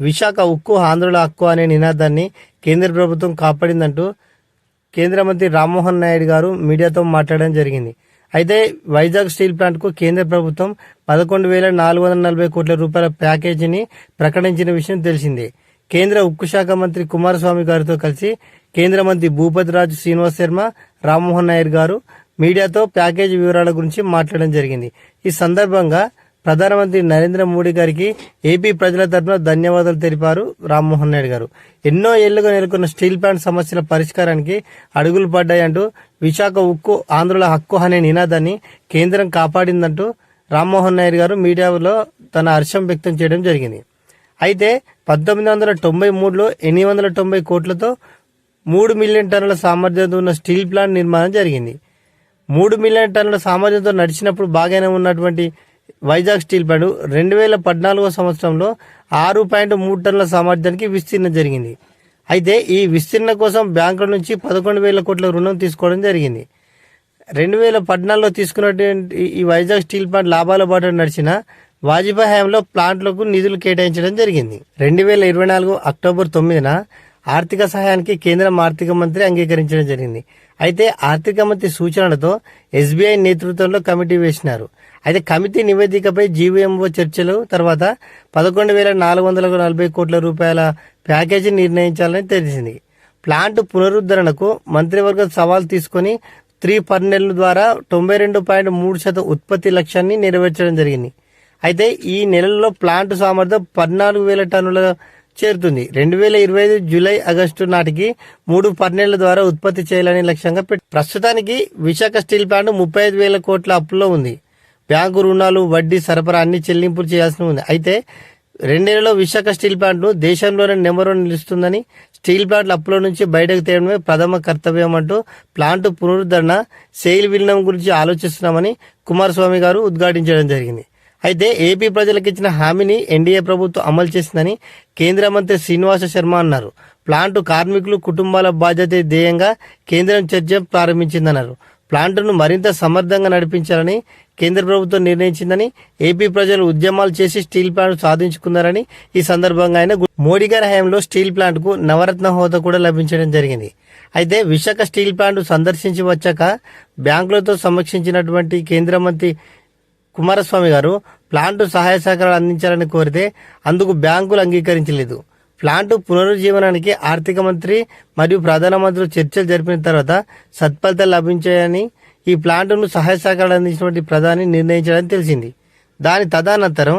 విశాఖ ఉక్కు ఆంధ్రుల హక్కు అనే నినాదాన్ని కేంద్ర ప్రభుత్వం కాపాడిందంటూ కేంద్ర మంత్రి రామ్మోహన్ నాయుడు గారు మీడియాతో మాట్లాడడం జరిగింది. అయితే వైజాగ్ స్టీల్ ప్లాంట్కు కేంద్ర ప్రభుత్వం పదకొండు వేల నాలుగు వందల నలభై కోట్ల రూపాయల ప్యాకేజీని ప్రకటించిన విషయం తెలిసిందే. కేంద్ర ఉక్కు శాఖ మంత్రి కుమారస్వామి గారితో కలిసి కేంద్ర మంత్రి భూపతిరాజు శ్రీనివాస్ శర్మ రామ్మోహన్ నాయుడు గారు మీడియాతో ప్యాకేజీ వివరాల గురించి మాట్లాడడం జరిగింది. ఈ సందర్భంగా ప్రధానమంత్రి నరేంద్ర మోడీ గారికి ఏపీ ప్రజల తరఫున ధన్యవాదాలు తెలిపారు రామ్మోహన్ నాయుడు గారు. ఎన్నో ఏళ్ళుగా నెలకొన్న స్టీల్ ప్లాంట్ సమస్యల పరిష్కారానికి అడుగులు పడ్డాయంటూ విశాఖ ఉక్కు ఆంధ్రుల హక్కు అనే నినాదాన్ని కేంద్రం కాపాడిందంటూ రామ్మోహన్ నాయుడు గారు మీడియాలో తన హర్షం వ్యక్తం చేయడం జరిగింది. అయితే పంతొమ్మిది వందల తొంభై మూడులో ఎనిమిది వందల తొంభై కోట్లతో మూడు మిలియన్ టన్నుల సామర్థ్యంతో ఉన్న స్టీల్ ప్లాంట్ నిర్మాణం జరిగింది. మూడు మిలియన్ టన్నుల సామర్థ్యంతో నడిచినప్పుడు బాగానే ఉన్నటువంటి వైజాగ్ స్టీల్ ప్లాంట్ రెండు వేల పద్నాలుగో సంవత్సరంలో ఆరు పాయింట్ మూడు టన్నుల సామర్థ్యానికి విస్తీర్ణం జరిగింది. అయితే ఈ విస్తీర్ణ కోసం బ్యాంకుల నుంచి పదకొండు వేల కోట్ల రుణం తీసుకోవడం జరిగింది. రెండు వేల పద్నాలుగులో తీసుకున్నటువంటి ఈ వైజాగ్ స్టీల్ ప్లాంట్ లాభాల బాట నడిచిన వాజ్పేయి హయాంలో ప్లాంట్లకు నిధులు కేటాయించడం జరిగింది. రెండు వేల ఇరవై నాలుగు అక్టోబర్ తొమ్మిదిన ఆర్థిక సహాయానికి కేంద్ర ఆర్థిక మంత్రి అంగీకరించడం జరిగింది. అయితే ఆర్థిక మంత్రి సూచనలతో ఎస్బీఐ నేతృత్వంలో కమిటీ వేసినారు. అయితే కమిటీ నివేదికపై జీవీఎంఓ చర్చలు తర్వాత పదకొండు వేల నాలుగు వందల నలభై కోట్ల రూపాయల ప్యాకేజీ నిర్ణయించాలని తెలిసింది. ప్లాంట్ పునరుద్ధరణకు మంత్రివర్గ సవాల్ తీసుకొని త్రీ పర్నెల్ ద్వారా తొంభై రెండు పాయింట్ మూడు శాతం ఉత్పత్తి లక్ష్యాన్ని నెరవేర్చడం జరిగింది. అయితే ఈ నెలలో ప్లాంట్ సామర్థ్యం పద్నాలుగు వేల టన్నుల చేరుతుంది. రెండు వేల ఇరవై ఐదు జూలై ఆగస్టు నాటికి మూడు పర్నేళ్ళ ద్వారా ఉత్పత్తి చేయాలని లక్ష్యంగా పెట్టి ప్రస్తుతానికి విశాఖ స్టీల్ ప్లాంట్ ముప్పై ఐదు వేల కోట్ల అప్పులో ఉంది. బ్యాంకు రుణాలు వడ్డీ సరఫరా అన్ని చెల్లింపులు చేయాల్సి ఉంది. అయితే రెండేళ్ళలో విశాఖ స్టీల్ ప్లాంట్ను దేశంలోనే నెంబర్ వన్ నిలుస్తుందని స్టీల్ ప్లాంట్ల అప్పుల నుంచి బయటకు తేయడమే ప్రథమ కర్తవ్యం అంటూ ప్లాంట్ పునరుద్ధరణ సెయిల్ విలీనం గురించి ఆలోచిస్తున్నామని కుమారస్వామి గారు ఉద్ఘాటించడం జరిగింది. అయితే ఏపీ ప్రజలకు ఇచ్చిన హామీని ఎన్డీఏ ప్రభుత్వం అమలు చేసిందని కేంద్ర మంత్రి శ్రీనివాస శర్మ అన్నారు. ప్లాంటు కార్మికులు కుటుంబాల బాధ్యత ధ్యేయంగా కేంద్రం చర్చ ప్రారంభించిందన్నారు. ప్లాంటును మరింత సమర్థంగా నడిపించాలని కేంద్ర ప్రభుత్వం నిర్ణయించిందని ఏపీ ప్రజలు ఉద్యమాలు చేసి స్టీల్ ప్లాంట్ సాధించుకున్నారని ఈ సందర్భంగా ఆయన మోడీ గారి హయాంలో స్టీల్ ప్లాంట్కు నవరత్న హోదా కూడా లభించడం జరిగింది. అయితే విశాఖ స్టీల్ ప్లాంట్ సందర్శించి వచ్చాక బ్యాంకులతో సమీక్షించినటువంటి కేంద్ర మంత్రి కుమారస్వామి గారు ప్లాంట్ సహాయ సహకారాలు అందించాలని కోరితే అందుకు బ్యాంకులు అంగీకరించలేదు. ప్లాంటు పునరుజ్జీవనానికి ఆర్థిక మంత్రి మరియు ప్రధానమంత్రులు చర్చలు జరిపిన తర్వాత సత్ఫలితాలు లభించాయని ఈ ప్లాంట్ను సహాయ సహకారాలు అందించినటువంటి ప్రధాని నిర్ణయించడానికి తెలిసింది. దాని తదనంతరం